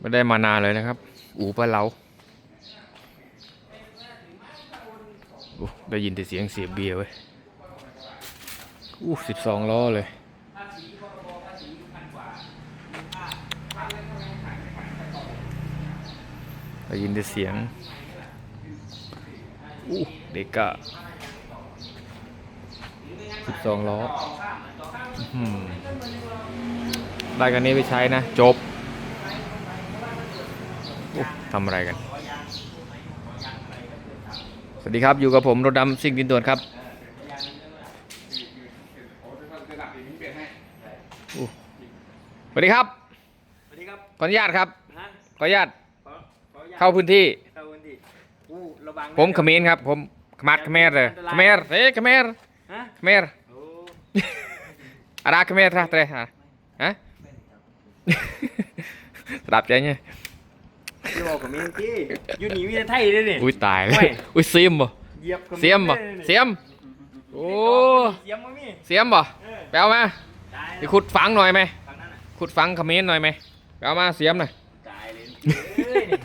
ไม่ได้มานานเลยนะครับ อูปลาเหลาได้ยินแต่เสียงเสียบเบียร์เว้ยอู้สิบสองล้อเลย ได้ยินแต่เสียง อู้เด็กกะสิบสองล้ออได้กันนี้ไปใช้นะ จบ ทำอะไรกัน สวัสดีครับ อยู่กับผมรถดำซิ่งดินด่วนครับอู้สวัสดีครับ สวัสดีครับ ขออนุญาตครับ ฮะขออนุญาต ขอขออนุญตเข้าพื้นที่ เข้าพื้นที่อู้ระวังนะผมเขมรครับ ผมขมัดเขมรเลยเขมรเอ้ยเขมรฮะเขมรโอ้อะไรเขมรท่าเตะฮะฮะสดับใจเนี่ย ที่บอกกับมีที่อยู่หนีวิทยาไทยเลยนี่ อุ้ยตายเลโอ้ยยอุ้ยเสียมบ่เหยียบกับเสียมบ่ลนี่เสียม โอ้เสียมมามีเสียมบ่เออไปเอามาตายไปแล้วขุดฝังหน่อยไหมฝั่งนั้นน่ะขุดฝังเขมรหน่อยไหมไปเอามาเสียมหน่อยตายเลยเอ้ยนี่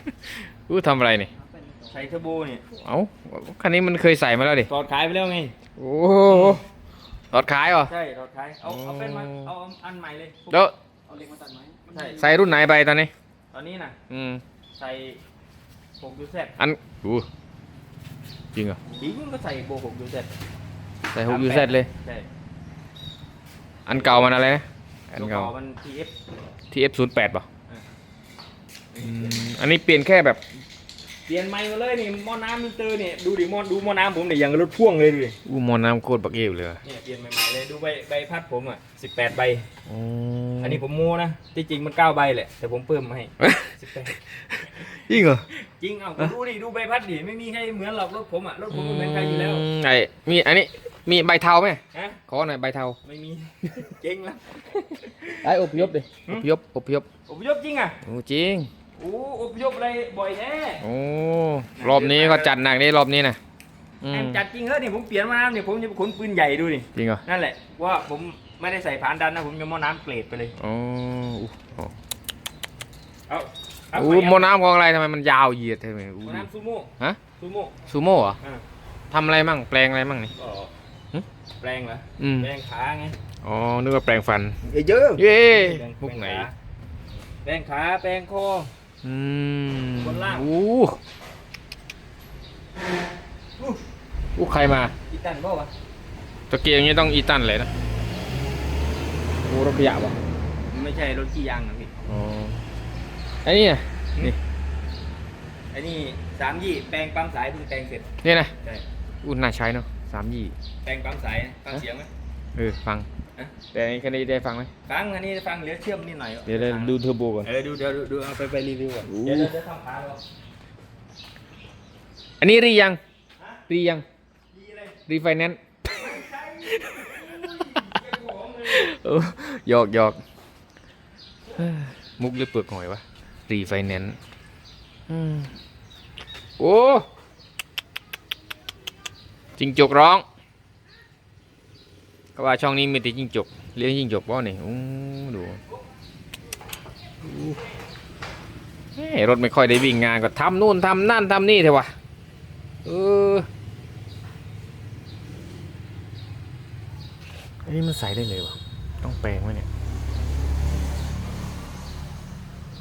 อู้ทำอะไรนี่ ใส่เทอร์โบนี่เอ้าคันนี้มันเคยใส่มาแล้วดิถอดขายไปแล้วไง โอ้รถขายเหรอ ใช่ถอดขาย เอาเอาเป็นมาโอ้เอาอันใหม่เลยแล้วเอาเหล็กมาตัดไหมใช่ ใส่รุ่นไหนไปตอนนี้ ตอนนี้น่ะ อืม ใส่หกยูเซตอันอู้จริงเหรอจริงก็ใส่โบหกยูเซตใส่หกยูเซเลย ใช่อันเก่ามันอะไรนะอันตัวเก่ามัน TF TF 0 8ป่ะเอออันนี้เปลี่ยนแค่แบบเปลี่ยนใหม่มาเลยนี่หม้อน้ำมิเตอร์เนี่ยดูดิหม้อดูหม้อน้ำผมเนี่ยอย่างกับรถพ่วงเลยดูดิอู้มอน้ำโคตรบักเอวเลยเนี่ยเปลี่ยนใหม่ๆเลยดูใบใบพัดผมอะสิบแปดใบโอ้ อันนี้ผมโม้นะที่จริงมันเก้าใบแหละ แต่ผมเพิ่มมาให้สิบแปดจริงเหรอจริงเอาคุณดูดิดูใบพัดดิไม่มีใครเหมือนหรอกรถผมอะรถผมไม่เหมือนใครอยู่แล้วมไอ้มีอันนี้มีใบเทาไหมฮะขอหน่อยใบเทาไม่มี เจ๊งแล้ว ไอ้อพยพดิหือมพยพอพยพอพยพจริงอะโอ้จริงโอ้อพยพอะไรบ่อยแท้โอ้รอบนี้ก็จัดหนักนี่รอบนี้นะอืแอมมจัดจริงเฮ้ยนี่ผมเปลี่ยนหม้อน้ำเนี่ยผมจะขนปืนใหญ่ดูดิจริงเหรอนั่นแหละว่าผม ไม่ได้ใส่ผานดันนะผมจะหม้อน้ำเกรดไปเลยโอ้อู้โอ้เอาเอาอู้ไปมอน้ำของอะไรทำไมมันยาวเหยียดทำไมหอู้ม้อน้ำซูโม่ฮะซูโม่ซูโม่เหรออ่าทำอะไรมั่งแปลงอะไรมั่งนี่ ก็หึแปลงเหรออืมแปลงขาไงอ๋อนึกว่าแปลงฟัน เยอะเย้แปลงมุกไหน แปลงขาแปลงคอ อืมบนล่าง อู้อู้ใครมา อีตันบ่วะตะเกียงนี้ต้องอีตันเลยนะ โอ้รถขยะป่ะไม่ใช่รถขี้ยางนะพี่อ๋อไอ้นี่น่ะนี่ไอ้นี่สามยี่แปลงปั๊มสายเพิ่งแปลงเสร็จนี่นะใช่อู้น่าใช้เนาะสามยี่แปลงปั๊มสายนะฟังเสียงไหมเออฟังฮะแต่อันนี้คันนี้ได้ฟังไหมฟังอันนี้ฟังเหลือเชื่อมนิดหน่อยเดี๋ยวเราดูเทอร์โบก่อนเออดูเดี๋ยวดูดูเอาไปไปรีวิวก่อนโอ้เดี๋ยวเดี๋ยวเดี๋ยวทำขาเราอันนี้รียังฮะรียังดีเลยรีไฟแนนซ์ ใช่เจ้าของ เลยเออหยอกหยอกเฮ้ยมุกหรือเปลือกหอยวะ รีไฟแนนซ์อืมโอ้จิงจกร้องก็ว่าช่องนี้มีแต่จิงจก เลี้ยงจิงจกป่ะนี่อู้ดูอู้เฮ้ยรถไม่ค่อยได้วิ่งงานก็ทำนู่นทำนั่นทำนี่เถอะวะเอออันนี้มันใส่ได้เลยวะต้อง แปลงไหมเนี่ย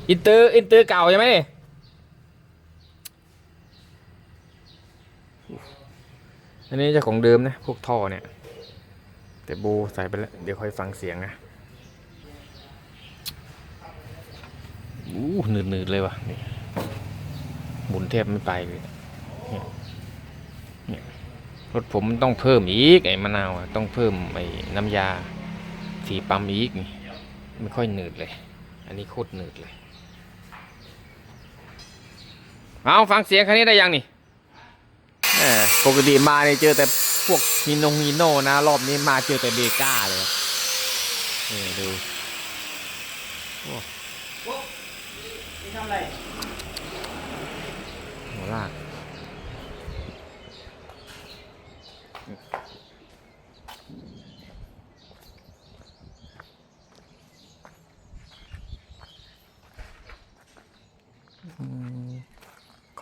อินเตอร์อินเตอร์เก่าใช่ไหมนี่อันนี้จะของเดิมนะ พวกท่อเนี่ย แต่โบใส่ไปแล้ว เดี๋ยวค่อยฟังเสียงนะอู้หนืดหนืดๆเลยวะนี่หมุนแทบไม่ไปเลยเนี่ยรถผมต้องเพิ่มอีกไอ้มะนาวต้องเพิ่มไอ้น้ำยา สีปั๊มอีกนี่ไม่ค่อยหนืดเลย อันนี้โคตรหนืดเลย เอาฟังเสียงคันนี้ได้ยังนี่แหมปกติมาเนี่ยเจอแต่พวกฮินงฮิโน่นะ รอบนี้มาเจอแต่เบก้าเลยนี่ดูโอ้นี่ทำอะไรหัวลาก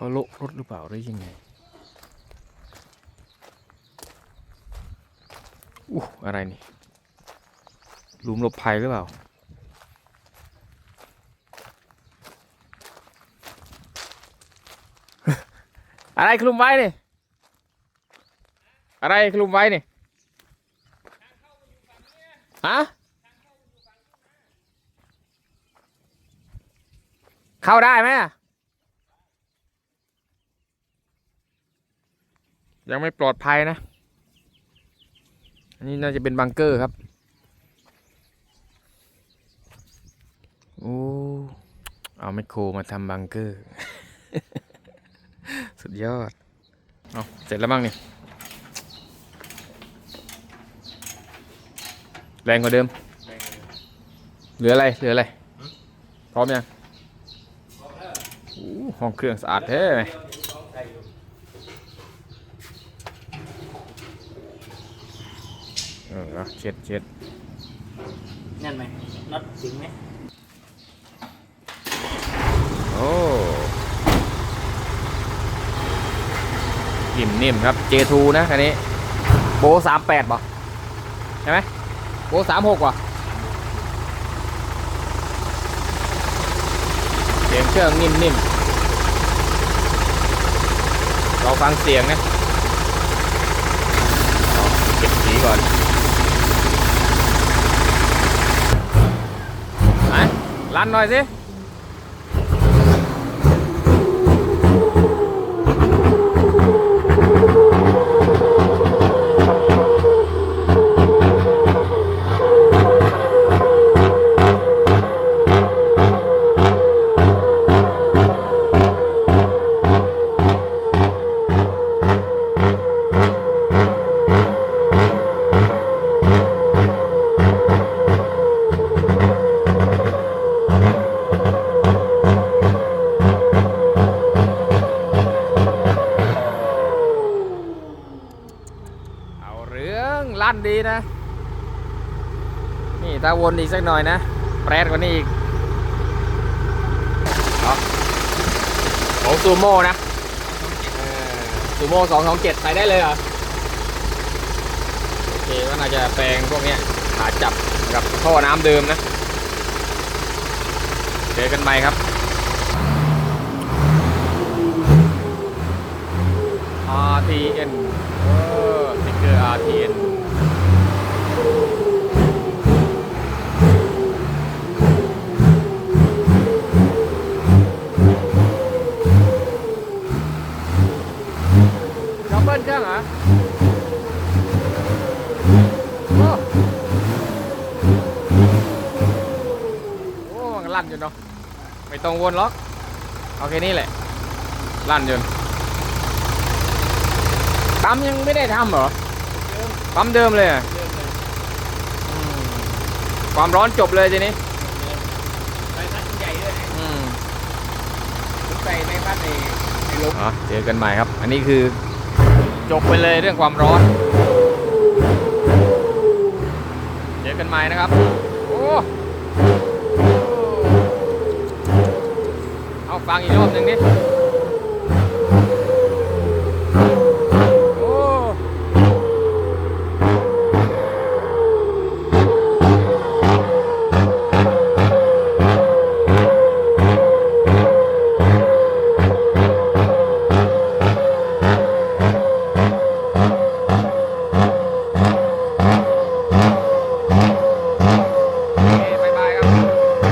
เขาโละรถหรือเปล่าหรือยังไงอู้อะไรนี่หลุมหลบภัยหรือเปล่า อะไรคลุมไว้นี่อะไรคลุมไว้นี่ฮะเข้าได้ไหมอะ ยังไม่ปลอดภัยนะ อันนี้น่าจะเป็นบังเกอร์ครับ โอ้ เอาไมโครมาทำบังเกอร์ สุดยอด เอาเสร็จแล้วบ้างนี่แรงกว่าเดิม เหลืออะไร เหลืออะไร พร้อมยังห้องเครื่องสะอาดแท้ไหม ออเอาเช็ดเช็ดแน่นไหมน็อตถึงไหมโอ้ยิ่มนิ่มครับ J2 นะคันนี้ โบสามแปดป่ะใช่ไหมโบสามหกว่ะเสียงเครื่องนิ่มๆเราฟังเสียงนะเอาเก็บสีก่อนไหน ลั่นหน่อยสิ ดีนะ นี่ถ้าวนอีกสักหน่อยนะ แปรดกว่านี้อีกของซูโม่นะซูโม่สองสองเจ็ดใส่ได้เลยเหรอ โอเคก็น่าจะแปลงพวกนี้ยขาจับกับท่อน้ำเดิมนะ เจอกันใหม่ครับ RTN เออสติ๊กเกอร์ RTN จะเบิ้ลเครื่องเหรอโอ้โอ้มันลั่นอยู่เนาะไม่ต้องวนหรอกเอาแค่นี้แหละ ลั่นจนปั๊มยังไม่ได้ทำเหรอปั๊มเดิมเลยอะอืมความร้อนจบเลยทีนี้ใบพัดใหญ่ด้วยนะอืมผมใส่ใบพัดในในลมอ๋อเจอกันใหม่ครับ อันนี้คือ จบไปเลยเรื่องความร้อน เจอกันใหม่นะครับ โอ้เอาฟังอีกรอบหนึ่งนิด